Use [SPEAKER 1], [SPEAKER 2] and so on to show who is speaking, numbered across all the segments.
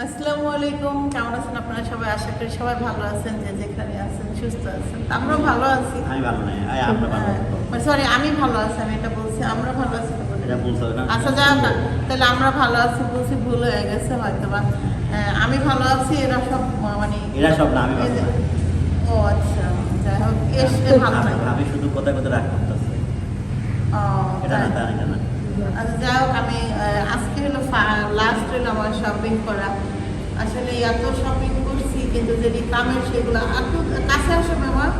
[SPEAKER 1] আসসালামু আলাইকুম কেমন আছেন আপনারা সবাই? আশা করি সবাই ভালো আছেন যে যেখানে আছেন সুস্থ আছেন। তা আমরাও ভালো আছি।
[SPEAKER 2] আমি ভালো নাই আমরা ভালো
[SPEAKER 1] সরি আমি ভালো আছি আমি এটা বলছি আমরা ভালো আছি
[SPEAKER 2] না
[SPEAKER 1] আচ্ছা যাও না তাহলে আমরা ভালো আছি বলছি ভুল হয়ে গেছে হয়তো বা আমি ভালো আছি এরা সব মানে
[SPEAKER 2] এরা সব না, আমি না।
[SPEAKER 1] ও আচ্ছা যাই হোক এসে ভালো
[SPEAKER 2] আমি- আমি শুধু কথা কথা রাগ করতেছি।
[SPEAKER 1] ও,
[SPEAKER 2] এটা না। এটা না।
[SPEAKER 1] আচ্ছা যাই হোক আমি আজকে হলো লাস্ট হলো আমার শপিং করা। আসলে এত শপিং করছি কিন্তু যেটি দামের সেগুলো এত কাছে আসে আমার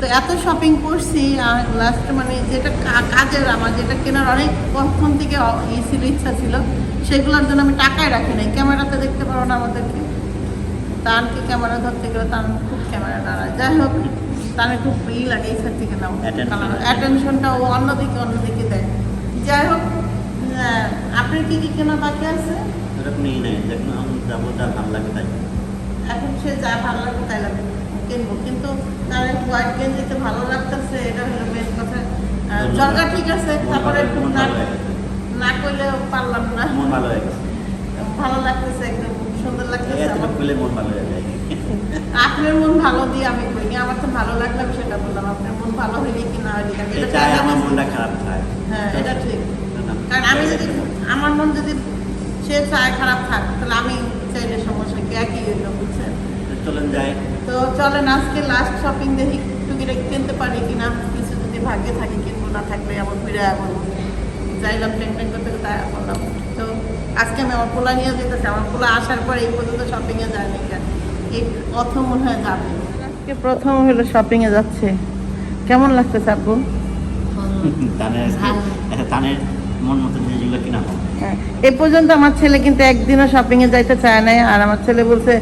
[SPEAKER 1] তো এত শপিং করছি আর লাস্ট মানে যেটা কাজের আমার যেটা কেনার অনেক কখন থেকে ই ছিল ইচ্ছা ছিল সেগুলোর জন্য আমি টাকায় রাখি নাই। ক্যামেরাতে দেখতে পারো না আমাদেরকে। তানকে ক্যামেরা ধরতে গেলে তার খুব ক্যামেরা দাঁড়ায় যাই হোক তার খুব ই লাগে ইচ্ছার থেকে নাও অ্যাটেনশনটা ও অন্যদিকে অন্যদিকে দেয়। যাই হোক আহ, আপনার কি কি কেনা বাকি আছে?
[SPEAKER 2] এরকম নেই নাই যখন আমি যাব যা ভালো লাগে তাই
[SPEAKER 1] এখন সে যা ভালো লাগবে তাই কিনবো কিন্তু তার হোয়াইট গেঞ্জিতে ভালো লাগতেছে এটা হলো মেন কথা আহ, ঠিক আছে তারপরে
[SPEAKER 2] ভালো-
[SPEAKER 1] না
[SPEAKER 2] ভালো হয়ে গেছে।
[SPEAKER 1] না করলেও পারলাম না
[SPEAKER 2] মন ভালো হয়ে গেছে
[SPEAKER 1] ভালো লাগতেছে একদম সুন্দর লাগতেছে আমার
[SPEAKER 2] পেলে মন ভালো হয়ে যায়
[SPEAKER 1] আপনার মন ভালো দিয়ে আমি করি আমার তো ভালো লাগলে সেটা বললাম আপনার মন ভালো হইলে কি না হইলে এটা
[SPEAKER 2] আমার মনটা খারাপ থাকে
[SPEAKER 1] হ্যাঁ এটা ঠিক। কারণ আমি যদি আমার মন যদি সে চায় খারাপ থাক তাহলে আমি চাইলে সমস্যা কি? একই হইল বুঝছেন
[SPEAKER 2] চলেন যাই।
[SPEAKER 1] তো চলেন আজকে লাস্ট শপিং দেখি টুকিটাকি কিনতে পারি কিনা কিছু যদি ভাগ্যে থাকে কিনবো না থাকলে আবার ফিরে বলব। যাইলাম ট্রেন ট্রেন করতে করতে আয়া করলাম তো আজকে আমি আমার পোলা নিয়ে যেতেছি আমার পোলা আসার পরে এই পর্যন্ত শপিংয়ে যায়নি কেন? এই প্রথম মনে হয় যাবে। আজকে প্রথম হলো শপিংয়ে যাচ্ছে। কেমন লাগতেছে আপু
[SPEAKER 2] তানের তানের মন মতো জিনিসগুলো কিনা
[SPEAKER 1] হ্যাঁ, এ পর্যন্ত আমার ছেলে কিন্তু একদিনও শপিং এ যাইতে চায় নাই আর আমার ছেলে বলছে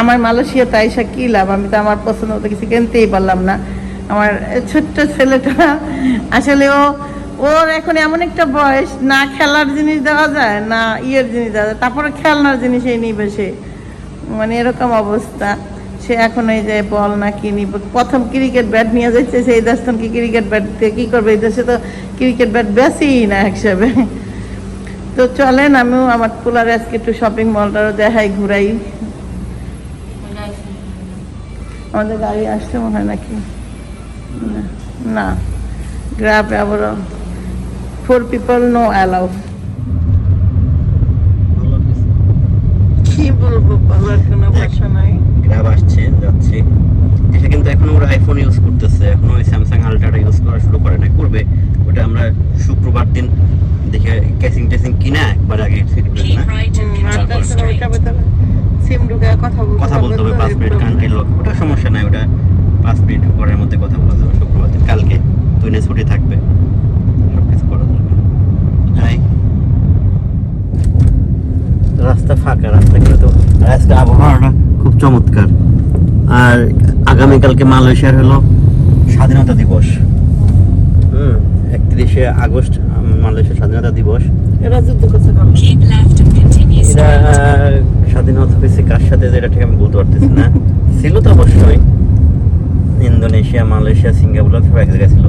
[SPEAKER 1] আমার মালয়েশিয়া তাইসা কি লাভ? আমি তো আমার পছন্দ মতো কিছু কিনতেই পারলাম না। আমার ছোট্ট ছেলেটা আসলে ও ওর এখন এমন একটা বয়স না খেলার জিনিস দেওয়া যায় না ইয়ের জিনিস দেওয়া যায় তারপরে খেলনার জিনিসই নিবে সে। মানে এরকম অবস্থা। সে এখন এই যে বল না কি নিব প্রথম ক্রিকেট ব্যাট নিয়ে যাচ্ছে সেই কি ক্রিকেট ব্যাট দিয়ে কী করবে? এই দেশে তো ক্রিকেট ব্যাট বেশিই না হিসাবে তো চলেন আমিও আমার পোলারে আজকে একটু শপিং মলটারও দেখাই ঘুরাই। আমাদের গাড়ি আসতে মনে হয় নাকি? না, গ্রাফে আবার ফোর পিপল নো অ্যালাউ কি বলব বলার কোনো ভাষা
[SPEAKER 2] আসছে যাচ্ছে। এটা কিন্তু এখনও ওরা আইফোন ইউজ করতেছে। এখনও ওই স্যামসাং আলট্রাটা ইউজ করা শুরু করে না করবে। ওটা আমরা শুক্রবার দিন দেখে ক্যাসিং টেসিং কিনা একবার আগে
[SPEAKER 1] কথা বলতে
[SPEAKER 2] হবে পাঁচ মিনিট কান্ট্রি লক ওটা সমস্যা নাই ওটা পাঁচ মিনিট পরের মধ্যে কথা বলা যাবে শুক্রবার দিন। কালকে না ছুটি থাকবে সব কিছু করা যাবে যাই রাস্তা ফাঁকা রাস্তা কিন্তু তো আজকে আবহাওয়াটা খুব চমৎকার আর আগামীকালকে মালয়েশিয়ার হলো স্বাধীনতা দিবস। হুম একত্রিশে আগস্ট মালয়েশিয়ার স্বাধীনতা দিবস।
[SPEAKER 1] এরা যুদ্ধ করছে.
[SPEAKER 2] স্বাধীনতা হয়েছে কার সাথে যেটা ঠিক আমি বলতে পারতেছি না। ছিল তো অবশ্যই। ইন্দোনেশিয়া মালয়েশিয়া সিঙ্গাপুর সব এক জায়গায় ছিল।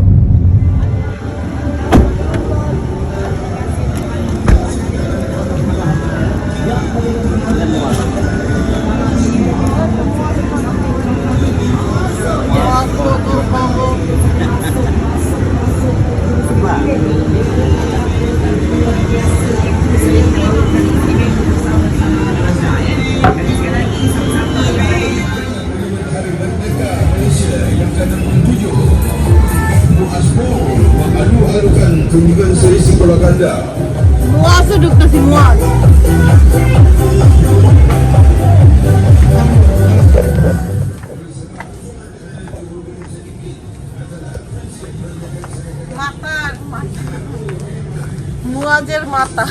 [SPEAKER 3] kunjungan seri Simbolakanda.
[SPEAKER 1] Muaz duduk nasi muaz. মাথা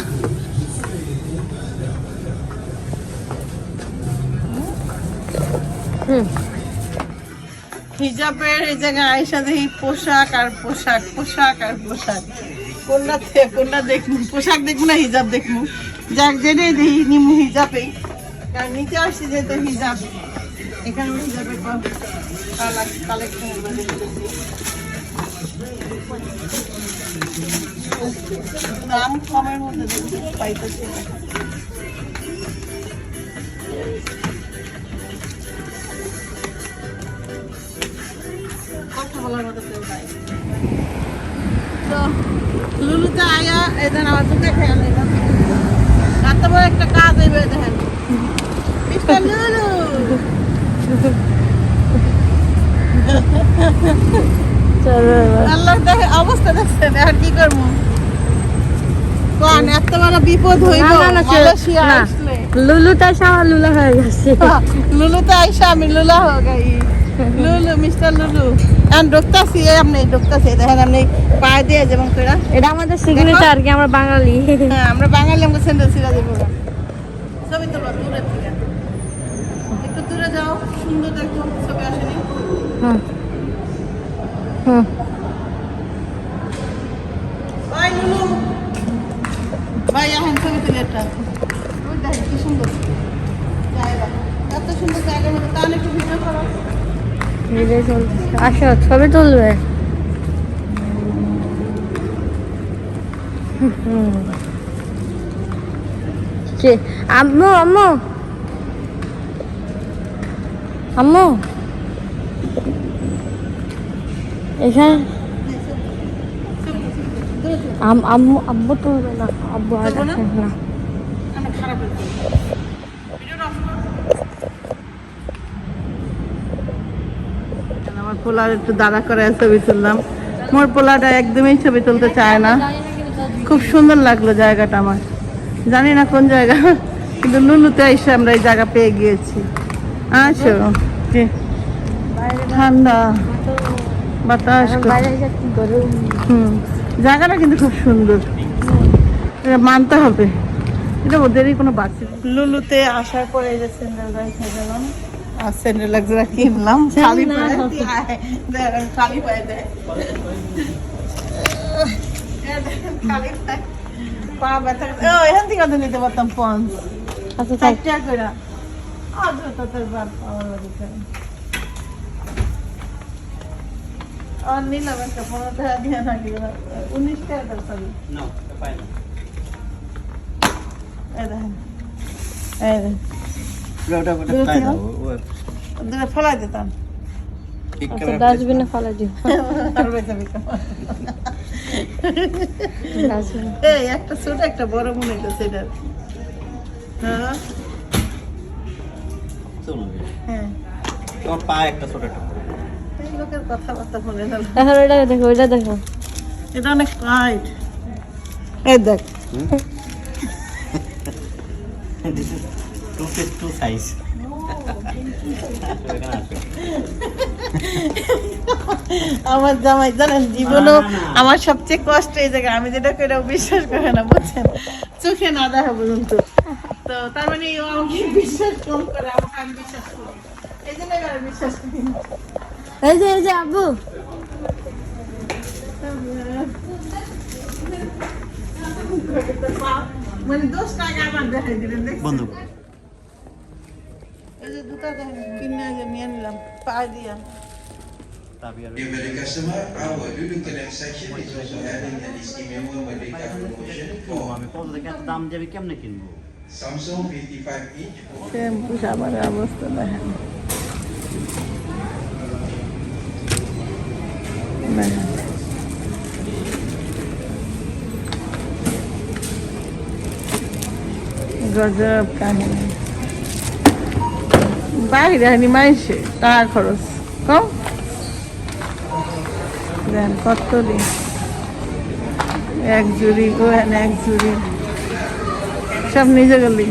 [SPEAKER 1] হিজাবের এই জায়গায় আয়সা দেখি পোশাক আর পোশাক পোশাক আর পোশাক। কোনটা কোনটা দেখব? পোশাক দেখব না হিজাব দেখব? যাক জেনে দেখি নিমু হিজাবেই। কারণ নিচে আসছি যেহেতু হিজাব। এখানে হিজাবের কালেকশন দাম কমের মধ্যে পাইতেছি। কথা বলার তো লুলুতে আয়া এদিন আমার চোখে খেয়াল এলাম রাত্রেবেলা একটা কাজ এইবে দেখেন। মিস্টার
[SPEAKER 4] চলো হয়ে।
[SPEAKER 1] আইসা আমি লুলা মিস্টার লুলু এখন ঢুকতাছি এমনি ঢুকতাছি দেখেন আপনি পায়ে দিয়ে যেমন
[SPEAKER 4] এটা আমাদের সিগনেচার কি আমরা বাঙালি
[SPEAKER 1] হ্যাঁ আমরা বাঙালি আমাকে স্যান্ডেল সিরা ছবি তুলবা দূরে দূরে যাও সুন্দর
[SPEAKER 4] হুম হুম।
[SPEAKER 1] ভাই লুলু ভাই এখন ছবি তুলে একটা। কি সুন্দর। জায়গা। এত সুন্দর জায়গার মধ্যে তাহলে একটু ভিডিও করো।
[SPEAKER 4] আসো ছবি তুলবে। আম্মু আম্মু। আম্মু। এখানে? আম্মু তুলবে না আব্বু আর
[SPEAKER 1] না? আমার পোলার একটু দাঁড়া করে ছবি তুললাম। মোর পোলাটা একদমই ছবি তুলতে চায় না। খুব সুন্দর লাগল জায়গাটা আমার। জানি না কোন জায়গা কিন্তু লুলুতে এসে আমরা এই জায়গা পেয়ে গিয়েছি। কি ঠান্ডা। বাতাস হুম জায়গাটা কিন্তু খুব সুন্দর। এটা মানতে হবে। এটা ওদেরই কোনো বাড়ছে লুলুতে আসার পরে এই যে স্যান্ডেল রেখে গেলাম। আর স্যান্ডেল কিনলাম খালি পায়ে।
[SPEAKER 4] হবে।
[SPEAKER 1] আয়, দেখ, খালি পায়ে দেয় খালি পায়ে। পা ব্যথা ও এখান থেকে তো নিতে পারতাম পঞ্চ
[SPEAKER 4] আচ্ছা
[SPEAKER 1] চারটা করে। আজ তো তোর বাপ আমার আর নিলাম একটা পনেরো টাকা দিয়ে নাকি উনিশ টাকা দাম সবই ফেলাই দিতাম
[SPEAKER 4] ডাস্টবিনে ফেলে দিও
[SPEAKER 1] আর বেঁচে বিকাম
[SPEAKER 4] ডাস্টবিনে
[SPEAKER 1] এই একটা ছোট একটা বড় মনে হইতেছে এটা হ্যাঁ হ্যাঁ
[SPEAKER 2] তোমার পা একটা ছোট একটা।
[SPEAKER 1] লোকের কথাবার্তা
[SPEAKER 4] দেখো দেখো।
[SPEAKER 1] এটা অনেক টাইট এই দেখ. আমার জামাই জানেন জীবনও। আমার সবচেয়ে কষ্ট এই জায়গায়। আমি যেটা করে বিশ্বাস করে না বুঝছেন? চোখে না দেখা পর্যন্ত। তো তার মানে ও আমাকে বিশ্বাস কম করে আমাকে আমি বিশ্বাস করি। এই জন্য বিশ্বাস করি।
[SPEAKER 4] এই যে এই যে আব্বু
[SPEAKER 1] মানে দশ টাকা আমার দেখাই দিলেন দেখছেন?
[SPEAKER 2] বন্ধু
[SPEAKER 1] এই যে দুটা দেখেন কিনে যে নিয়ে নিলাম পায়ে দিয়া
[SPEAKER 2] তাবিয়ার
[SPEAKER 3] Dear Merdeka customer, our duduk connect section is also having an istimewa Merdeka promotion for
[SPEAKER 2] আমি কত থেকে এত দাম দিয়ে আমি কেমনে কিনবো
[SPEAKER 3] Samsung 55 inch for
[SPEAKER 1] শ্যাম্পু সাবানের অবস্থা দেখেন গজব কাহিনী। বাইরে আনি মাইসে টাকা খরচ। কম? দেন, কত দিন এক জুড়ি, গোয়েন এক জুড়ি। সব নিজে গেলি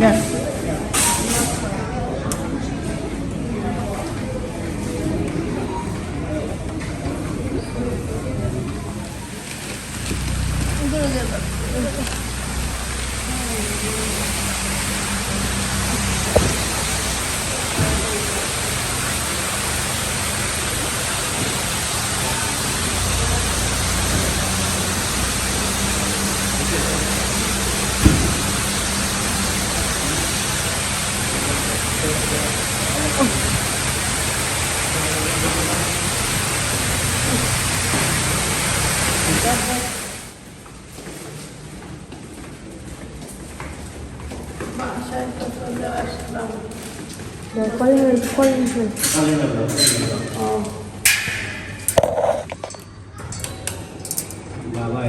[SPEAKER 2] বাবা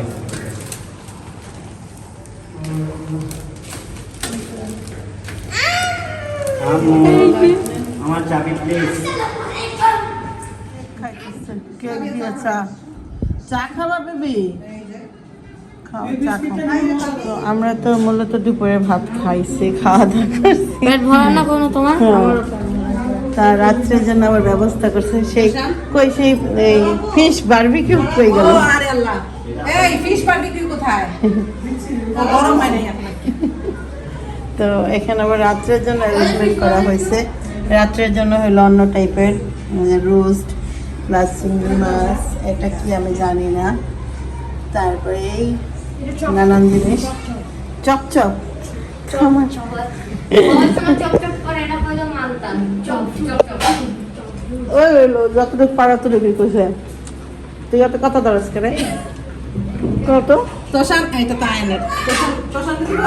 [SPEAKER 2] আমার চাবি প্লিজ
[SPEAKER 1] চা খাওয়া বেবি? তো আমরা তো মূলত দুপুরে ভাত খাইছি খাওয়া দাওয়া করছি।
[SPEAKER 4] পেট ভরা না কোনো তোমার?
[SPEAKER 1] হ্যাঁ। তা রাত্রের জন্য আবার ব্যবস্থা করছে। সেই কই সেই এই ফিশ বারবিকিউ কই গেল?
[SPEAKER 5] ও আরে আল্লাহ। এই ফিশ বারবিকিউ কোথায়? গরম হয় নাই
[SPEAKER 1] তো এখানে আবার রাত্রের জন্য অ্যারেঞ্জমেন্ট করা হয়েছে। রাত্রের জন্য হলো অন্য টাইপের রোস্ট প্লাস চিংড়ি মাছ। এটা কি আমি জানি না। তারপরে এই নানান জিনিস। চপচপ ওই হইল যতটুকু পারা ততটুকু কইছে। তুই অত কত দরজ করে কত
[SPEAKER 5] তোষান এটা তো আয়নের তোষান তোষান দিব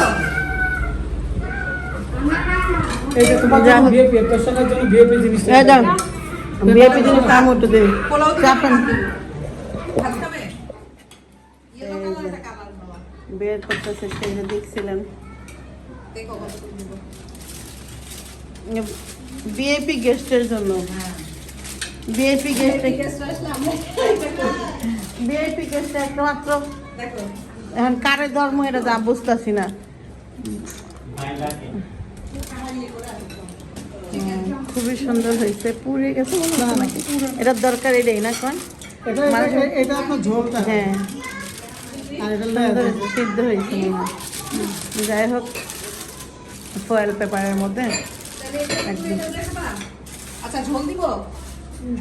[SPEAKER 6] এইটা তোমার
[SPEAKER 1] যা।
[SPEAKER 6] জন্য বিএপি তোর জন্য বিএপি জিনিসটা
[SPEAKER 1] এই দাও বিএপি দিন কাম উঠে দে। চাপেন
[SPEAKER 5] ভাত খাবে ইয়েলো কালার একটা কালার বাবা
[SPEAKER 1] বের করতেছে সেই যে দেখছিলেন
[SPEAKER 5] দেখো কত দিব
[SPEAKER 1] বিএপি গেস্টের জন্য। বিএপি গেস্টে বিএপি গেস্টে একটা মাত্র
[SPEAKER 5] দেখো।
[SPEAKER 1] এখন কারে ধর্ম এটা যা বুঝতেছি না। খুবই সুন্দর হয়েছে। পুড়ে গেছে মনে নাকি? এটার দরকার এটাই না কোন?
[SPEAKER 6] এটা এটা- এটা আপনার ঝোলটা।
[SPEAKER 1] হ্যাঁ
[SPEAKER 6] আর এটা
[SPEAKER 1] সুন্দর হয়েছে, সিদ্ধ হয়েছে যাই হোক ফয়েল পেপারের মধ্যে একদম।
[SPEAKER 5] আচ্ছা ঝোল দিব?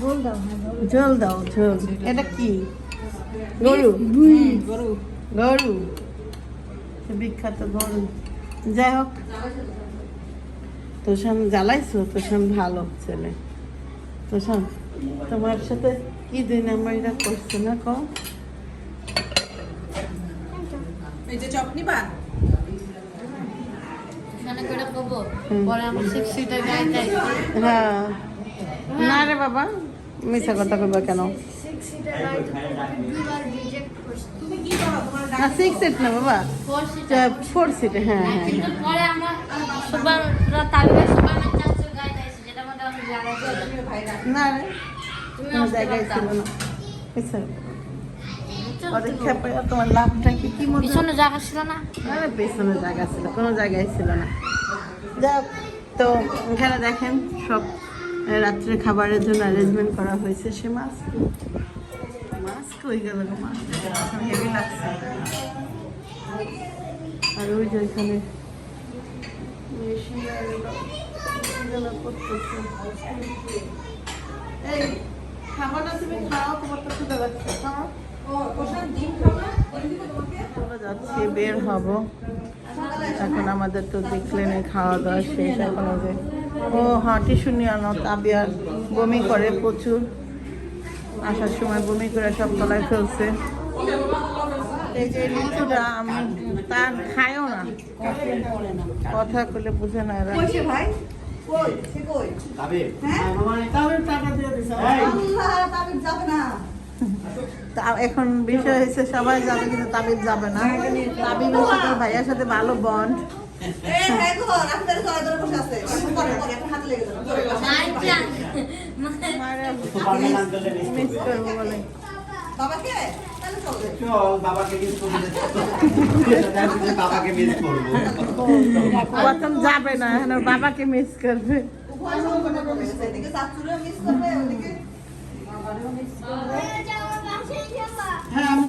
[SPEAKER 4] ঝোল দাও হ্যাঁ ঝোল
[SPEAKER 1] দাও। ঝোল এটা কি? গরু।
[SPEAKER 5] গরু।
[SPEAKER 1] গরু। বিখ্যাত গরু। যাই হোক। জ্বালাইছো? ভালো ছেলে। তোমার সাথে কি দুই নাম্বার এটা করছে না কম
[SPEAKER 5] এই যে চপ নিবা?
[SPEAKER 1] হ্যাঁ। না রে বাবা মিশা কথা কইবা কেন? না সিক্স সিট না বাবা।
[SPEAKER 4] ফোর
[SPEAKER 1] সিটে হ্যাঁ হ্যাঁ
[SPEAKER 4] ছিল
[SPEAKER 5] ভাইরা।
[SPEAKER 1] না রে জায়গায় ছিল না। তোমার লাভটা কি? কি
[SPEAKER 4] পিছনে জায়গা ছিল না?
[SPEAKER 1] আরে পেছনে জায়গা ছিল কোনো জায়গায় ছিল না। যাক তো এখানে দেখেন সব রাত্রে খাবারের জন্য অ্যারেঞ্জমেন্ট করা হয়েছে। সে মাছ মাছ কই গেল মাছ হেভি লাগছে। আর ওই যে। এই খাবারটা তুমি খাও তোমার তো ক্ষুধা লাগছে খাও। যাচ্ছি বের হব। এখন আমাদের তো দেখলেন খাওয়া দাওয়া শেষ এখন যে ও হ্যাঁ টিস্যু নিয়ে আনো তাবিয়ার বমি করে প্রচুর। আসার সময় বমি করে সব তলায় ফেলছে। এই যে লিচুটা আমি তার খায়ও না। কথা করলে বুঝে না এরা।
[SPEAKER 5] ভাই? কই? সে কই? হ্যাঁ?
[SPEAKER 6] টাকা দিয়ে দিছে।
[SPEAKER 5] আল্লাহ যাবে না।
[SPEAKER 1] তা- এখন বিষয় হয়েছে সবাই যাবে কিন্তু তাবিব যাবে না। তাবিবের সাথে ভাইয়ার সাথে ভালো বন্ড মিস করব। বলে।
[SPEAKER 5] বাবাকে?
[SPEAKER 1] প্রথম যাবে না বাবাকে মিস করবে।
[SPEAKER 5] মিস করবে ওদিকে
[SPEAKER 6] হ্যাঁ আমি